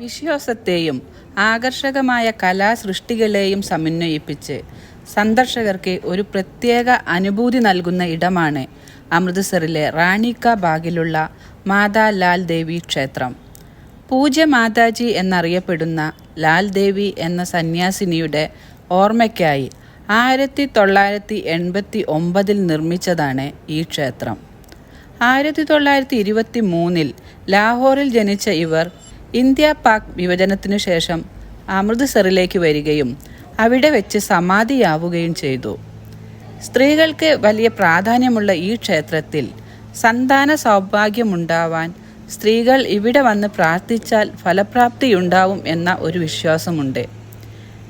വിശ്വാസത്തെയും ആകർഷകമായ കലാസൃഷ്ടികളെയും സമന്വയിപ്പിച്ച് സന്ദർശകർക്ക് ഒരു പ്രത്യേക അനുഭൂതി നൽകുന്ന ഇടമാണ് അമൃത്സറിലെ റാണിക്ക ബാഗിലുള്ള മാതാ ലാൽ ദേവി ക്ഷേത്രം. പൂജ്യ മാതാജി എന്നറിയപ്പെടുന്ന ലാൽ ദേവി എന്ന സന്യാസിനിയുടെ ഓർമ്മയ്ക്കായി ആയിരത്തി തൊള്ളായിരത്തി എൺപത്തി ഒമ്പതിൽ നിർമ്മിച്ചതാണ് ഈ ക്ഷേത്രം. ആയിരത്തി തൊള്ളായിരത്തി ഇരുപത്തി മൂന്നിൽ ലാഹോറിൽ ജനിച്ച ഇവർ ഇന്ത്യ പാക് വിഭജനത്തിനു ശേഷം അമൃത്സറിലേക്ക് വരികയും അവിടെ വെച്ച് സമാധിയാവുകയും ചെയ്തു. സ്ത്രീകൾക്ക് വലിയ പ്രാധാന്യമുള്ള ഈ ക്ഷേത്രത്തിൽ സന്താന സൗഭാഗ്യമുണ്ടാവാൻ സ്ത്രീകൾ ഇവിടെ വന്ന് പ്രാർത്ഥിച്ചാൽ ഫലപ്രാപ്തിയുണ്ടാവും എന്ന ഒരു വിശ്വാസമുണ്ട്.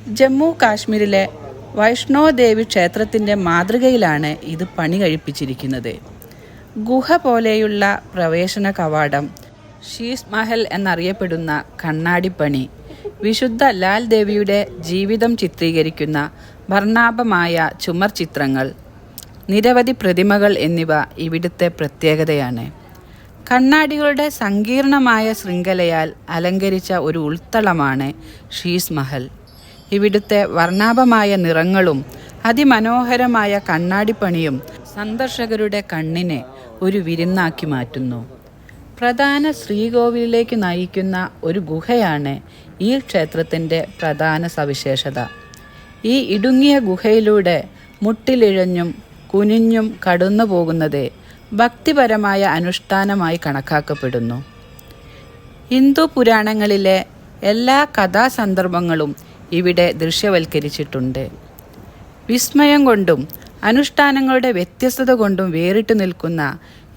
ജമ്മു കാശ്മീരിലെ വൈഷ്ണോദേവി ക്ഷേത്രത്തിന്റെ മാതൃകയിലാണ് ഇത് പണി കഴിപ്പിച്ചിരിക്കുന്നത്. ഗുഹ പോലെയുള്ള പ്രവേശന കവാടം ഷീസ് മഹൽ എന്നറിയപ്പെടുന്ന കണ്ണാടിപ്പണി. വിശുദ്ധ ലാൽ ദേവിയുടെ ജീവിതം ചിത്രീകരിക്കുന്ന വർണാഭമായ ചുമർ ചിത്രങ്ങൾ നിരവധി പ്രതിമകൾ എന്നിവ ഇവിടുത്തെ പ്രത്യേകതയാണ്. കണ്ണാടികളുടെ സങ്കീർണമായ ശൃംഖലയാൽ അലങ്കരിച്ച ഒരു ഉൾത്തളമാണ് ഷീസ് മഹൽ ഇവിടുത്തെ വർണാഭമായ നിറങ്ങളും അതിമനോഹരമായ കണ്ണാടിപ്പണിയും സന്ദർശകരുടെ കണ്ണിനെ ഒരു വിരുന്നാക്കി മാറ്റുന്നു. പ്രധാന ശ്രീകോവിലേക്ക് നയിക്കുന്ന ഒരു ഗുഹയാണ് ഈ ക്ഷേത്രത്തിന്റെ പ്രധാന സവിശേഷത. ഈ ഇടുങ്ങിയ ഗുഹയിലൂടെ മുട്ടിലിഴഞ്ഞും കുനിഞ്ഞും കടന്നു പോകുന്നത് ഭക്തിപരമായ അനുഷ്ഠാനമായി കണക്കാക്കപ്പെടുന്നു. ഹിന്ദു പുരാണങ്ങളിലെ എല്ലാ കഥാസന്ദർഭങ്ങളും ഇവിടെ ദൃശ്യവൽക്കരിച്ചിട്ടുണ്ട്. വിസ്മയം കൊണ്ടും അനുഷ്ഠാനങ്ങളുടെ വ്യത്യസ്തത കൊണ്ടും വേറിട്ട് നിൽക്കുന്ന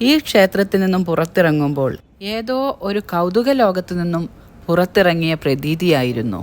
ഈ ക്ഷേത്രത്തിൽ നിന്നും പുറത്തിറങ്ങുമ്പോൾ ഏതോ ഒരു കൗതുക ലോകത്തു നിന്നും പുറത്തിറങ്ങിയ പ്രതീതിയായിരുന്നു.